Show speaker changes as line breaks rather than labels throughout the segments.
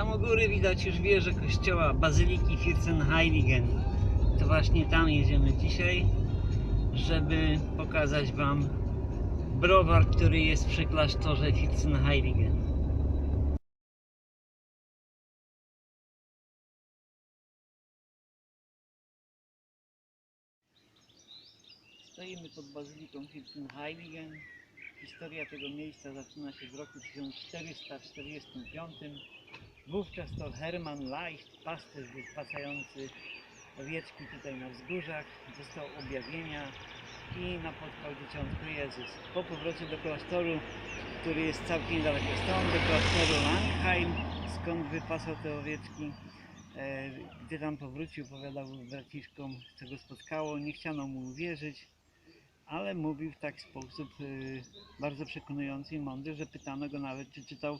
Tam u góry widać już wieżę kościoła Bazyliki Firzenheiligen. To właśnie tam jedziemy dzisiaj, żeby pokazać Wam browar, który jest przy klasztorze Firzenheiligen. Stoimy pod Bazyliką Firzenheiligen. Historia tego miejsca zaczyna się w roku 1445. Wówczas to Hermann Leicht, pasterz wypasający owieczki tutaj na wzgórzach, dostał objawienia i napotkał dzieciątko Jezus. Po powrocie do klasztoru, który jest całkiem niedaleko stąd, do klasztoru Langheim, skąd wypasał te owieczki, e, gdy tam powrócił, opowiadał braciszkom, co go spotkało. Nie chciano mu uwierzyć, ale mówił w taki sposób y, bardzo przekonujący i mądry, że pytano go nawet, czy czytał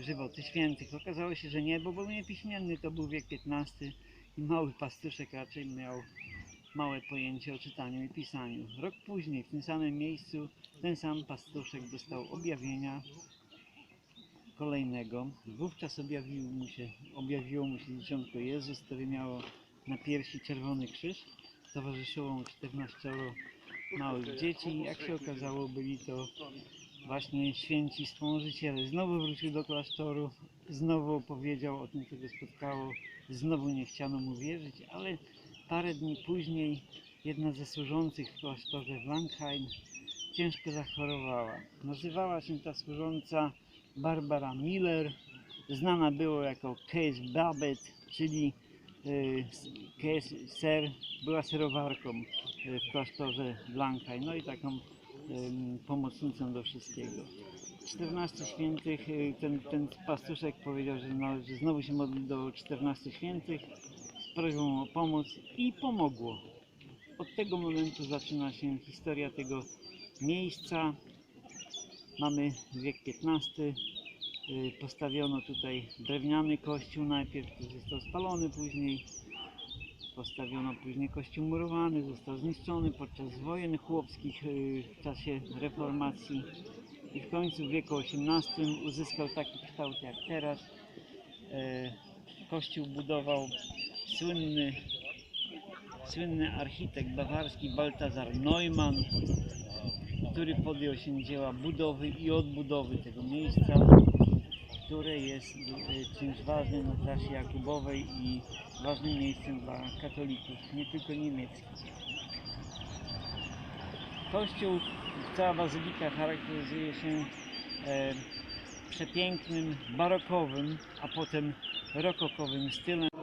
żywoty świętych. Okazało się, że nie, bo był niepiśmienny, to był wiek XV i mały pastuszek raczej miał małe pojęcie o czytaniu i pisaniu. Rok później w tym samym miejscu ten sam pastuszek dostał objawienia kolejnego. Wówczas objawił mu się, objawiło mu się dzieciątko Jezus, które miało na piersi czerwony krzyż. Towarzyszyło mu 14 małych dzieci. Jak się okazało, byli to właśnie święci wspomożyciele. Znowu wrócił do klasztoru, znowu opowiedział o tym, co go spotkało. Znowu nie chciano mu wierzyć, ale parę dni później jedna ze służących w klasztorze w Langheim ciężko zachorowała. Nazywała się ta służąca Barbara Miller. Znana było jako Case Babbitt, czyli y, Case Ser, była serowarką y, w klasztorze w no i taką pomocnicą do wszystkiego. 14 świętych, y, ten, ten pastuszek powiedział, że, no, że znowu się modli do 14 świętych z prośbą o pomoc i pomogło. Od tego momentu zaczyna się historia tego miejsca. Mamy wiek XV. y, Postawiono tutaj drewniany kościół najpierw, który został spalony później. Postawiono później kościół murowany, został zniszczony podczas wojen chłopskich y, w czasie reformacji i w końcu w wieku XVIII uzyskał taki kształt jak teraz. E, Kościół budował słynny, słynny architekt bawarski Baltazar Neumann, który podjął się dzieła budowy i odbudowy tego miejsca, które jest e, czymś ważnym na trasie Jakubowej i ważnym miejscem dla katolików, nie tylko niemieckich. Kościół, cała bazylika charakteryzuje się e, przepięknym, barokowym, a potem rokokowym stylem.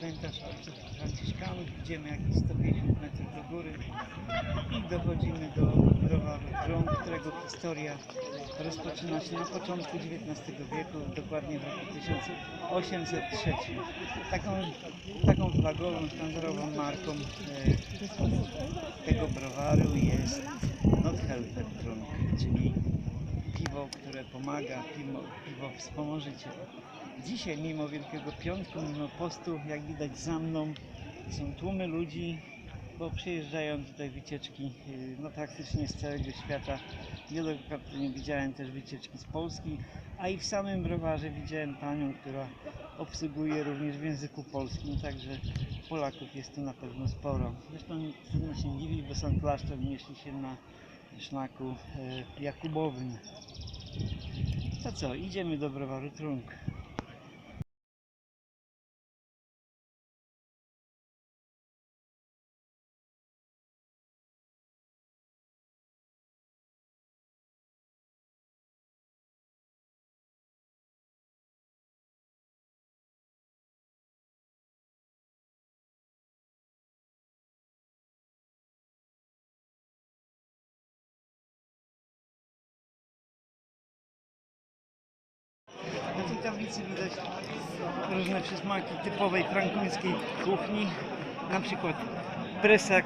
Cmentarz franciszkanów. Idziemy jakieś 150 metrów do góry i dochodzimy do browaru Trąg, którego historia rozpoczyna się na początku XIX wieku, dokładnie w roku 1803. Taką, taką flagową, sztandarową marką e, tego browaru jest Nothelfertrunk, czyli piwo, które pomaga, piwo, piwo wspomożyciel. Dzisiaj, mimo Wielkiego Piątku, mimo postu, jak widać za mną, są tłumy ludzi, bo przyjeżdżają tutaj wycieczki yy, no praktycznie z całego świata. Wielokrotnie widziałem też wycieczki z Polski, a i w samym browarze widziałem panią, która obsługuje również w języku polskim, także Polaków jest tu na pewno sporo. Zresztą trudno się dziwić, bo sam klasztor mieści się na szlaku e, Jakubowym. To co, idziemy do browaru Trunk. Tablicy widać różne przysmaki typowej frankuńskiej kuchni, na przykład presak,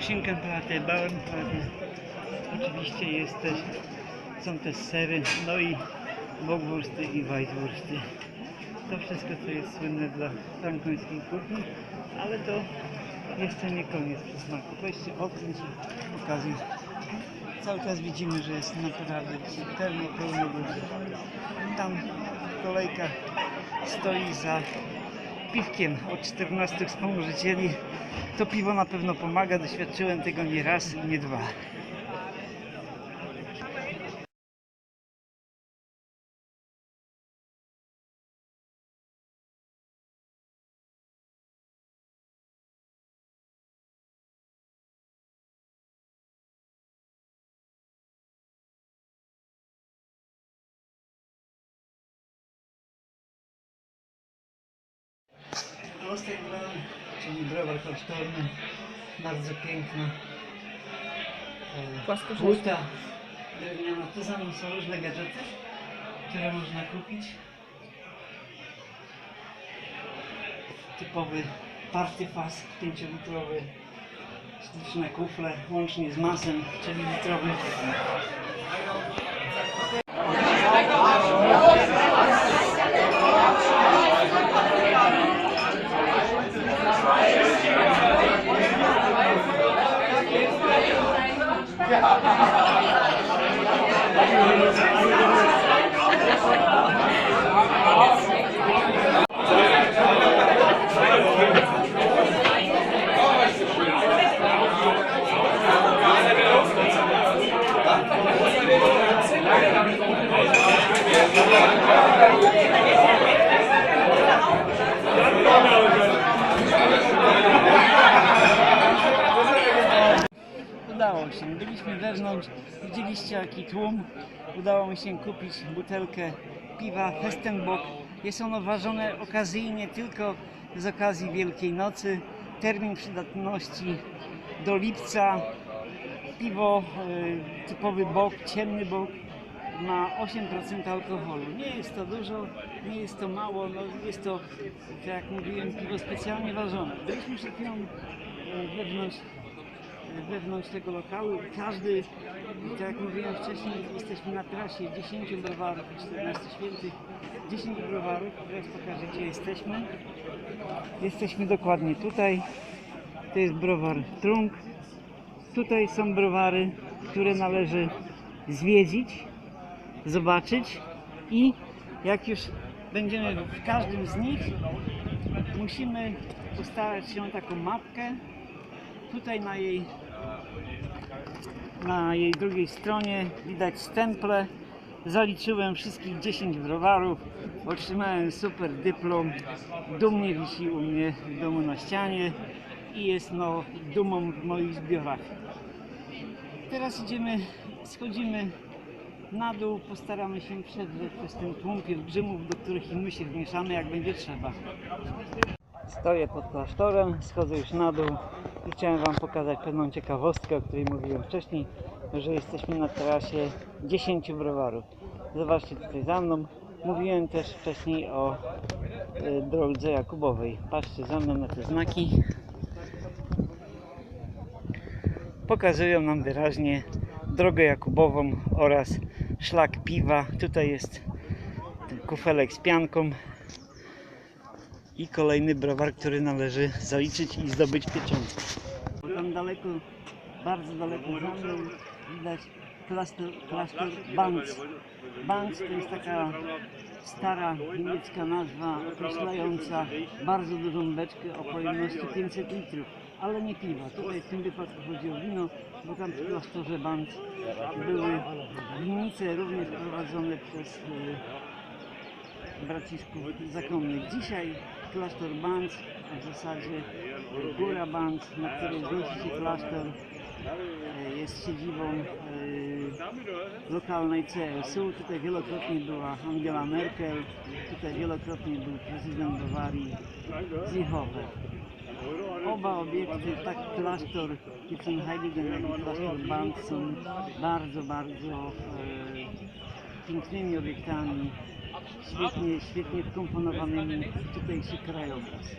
Schinkenplatte, Bauernplatte. Oczywiście jest też, są też sery, no i bockwursty i weisswursty. To wszystko, co jest słynne dla frankuńskiej kuchni, ale to jeszcze nie koniec przysmaku. Weźcie odkręć i pokazuj. Cały czas widzimy, że jest naprawdę pełno, pełno ludzi. Tam kolejka stoi za piwkiem od 14 wspomożycieli. To piwo na pewno pomaga, doświadczyłem tego nie raz i nie dwa. Ostergran, czyli browar kosztowny, bardzo piękna. e,
Płaskorzęźna.
Płyta drewniana. Tu za mną są różne gadżety, które można kupić. Typowy partyfas 5-litrowy, sztuczne kufle, łącznie z masem 4-litrowy. Udało się. Byliśmy wewnątrz, widzieliście jaki tłum. Udało mi się kupić butelkę piwa Festenbock. Jest ono ważone okazyjnie tylko z okazji Wielkiej Nocy. Termin przydatności do lipca. Piwo y, typowy bok, ciemny bok ma 8% alkoholu. Nie jest to dużo, nie jest to mało, no jest to, tak jak mówiłem, piwo specjalnie ważone. Byliśmy przed chwilą y, wewnątrz wewnątrz tego lokalu. Każdy, tak jak mówiłem wcześniej, jesteśmy na trasie 10 browarów, 14 świętych, 10 browarów. Teraz pokażę, gdzie jesteśmy. Jesteśmy dokładnie tutaj. To jest browar Trunk. Tutaj są browary, które należy zwiedzić, zobaczyć i jak już będziemy w każdym z nich, musimy postarać się taką mapkę, Tutaj na jej, na jej drugiej stronie widać stemple. Zaliczyłem wszystkich 10 browarów. Otrzymałem super dyplom. Dumnie wisi u mnie w domu na ścianie i jest no dumą w moich zbiorach. Teraz idziemy, schodzimy na dół, postaramy się przedrzeć przez ten tłum pielgrzymów, do których i my się wmieszamy jak będzie trzeba. Stoję pod klasztorem, schodzę już na dół i chciałem Wam pokazać pewną ciekawostkę, o której mówiłem wcześniej, że jesteśmy na trasie 10 browarów. Zobaczcie tutaj za mną. Mówiłem też wcześniej o y, drodze Jakubowej. Patrzcie za mną na te znaki. Pokazują nam wyraźnie drogę Jakubową oraz szlak piwa. Tutaj jest kufelek z pianką i kolejny browar, który należy zaliczyć i zdobyć pieczątkę. Bo tam daleko, bardzo daleko za mną widać klasztor, klasztor. Banz to jest taka stara niemiecka nazwa określająca bardzo dużą beczkę o pojemności 500 litrów, ale nie piwa. Tutaj w tym wypadku chodzi o wino, bo tam w klasztorze Banz były winnice również prowadzone przez e, bracisków zakonnych. Dzisiaj klasztor Banc, w zasadzie góra Banc, na której wznosi się klasztor, e, jest siedzibą e, lokalnej CSU. Tutaj wielokrotnie była Angela Merkel, tutaj wielokrotnie był prezydent Bawarii Ziehofer. Oba obiekty, tak klasztor Kitzenheiligen, jak i klasztor Banc są bardzo, bardzo e, pięknymi obiektami świetnie, świetnie wkomponowany tutejszy krajobraz.